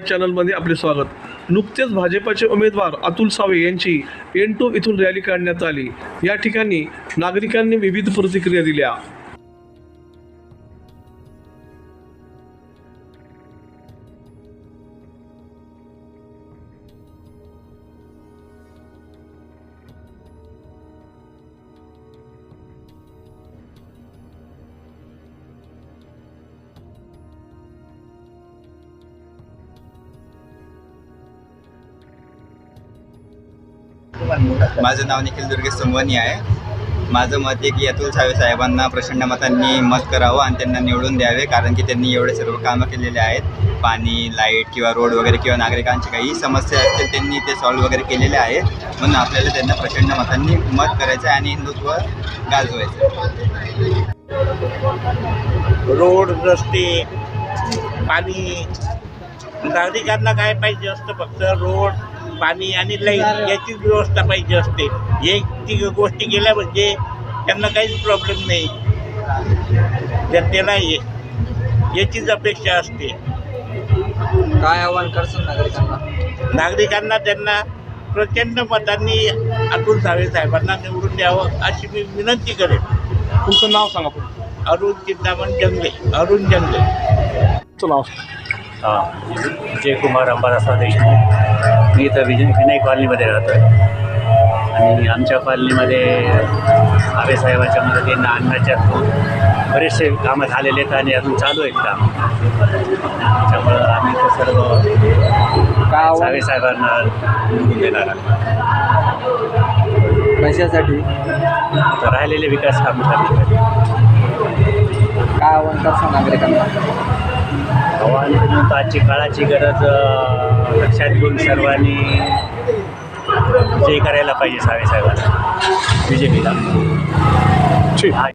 चॅनलमध्ये आपले स्वागत. नुकतेच भाजपाचे उमेदवार अतुल सावे यांची एन टू इथून रॅली काढण्यात आली. या ठिकाणी नागरिकांनी विविध प्रतिक्रिया दिल्या. माझं नाव निखिल दुर्गे सोमवणी आहे. माझं मत आहे की अतुल सावे साहेबांना प्रचंड मतांनी मत करावं आणि त्यांना निवडून द्यावे कारण की त्यांनी एवढे सर्व कामं केलेले आहेत. पाणी लाइट किंवा रोड वगैरे किंवा नागरिकांची काही समस्या असतील त्यांनी ते सॉल्व्ह वगैरे केलेले आहेत. म्हणून आपल्याला त्यांना प्रचंड मतांनी मत करायचं आहे आणि हिंदुत्व गाजवायचं रोड रस्ते पाणी नागरिकांना काय पाहिजे असतं फक्त? रोड पाणी आणि लाइट याची व्यवस्था पाहिजे असते. हे ती गोष्टी केल्या म्हणजे त्यांना काहीच प्रॉब्लेम नाही. हे याचीच अपेक्षा असते. काय आव्हान करसान नागरिकांना? नागरिकांना त्यांना प्रचंड मतांनी अतुल सावे साहेबांना निवडून द्यावं अशी मी विनंती करेन. तुमचं नाव सांगा. अरुण चिंतामण जंगले अरुण जंगले. तुमचं नाव हां जयकुमार अंबादासराव देशमुख। मी इथं विजय विनय कॉलनीमध्ये राहतो आहे आणि आमच्या कॉलनीमध्ये आबेसाहेबाच्या मदतीनं अन्नाच्या बरेचसे कामं झालेले आहेत आणि अजून चालू आहेत काम. त्यामुळं आम्ही ते सर्व काय आव्हान साहेबांना निवडून देणार आहोत. कशासाठी? तर राहिलेले विकास काम करण्यासाठी काय आव्हान करसान नागरिकांना? आव्हान आजची काळाची गरज लक्षात घेऊन सर्वांनी विजयी करायला पाहिजे सावे साहेबांना. बी जे पीला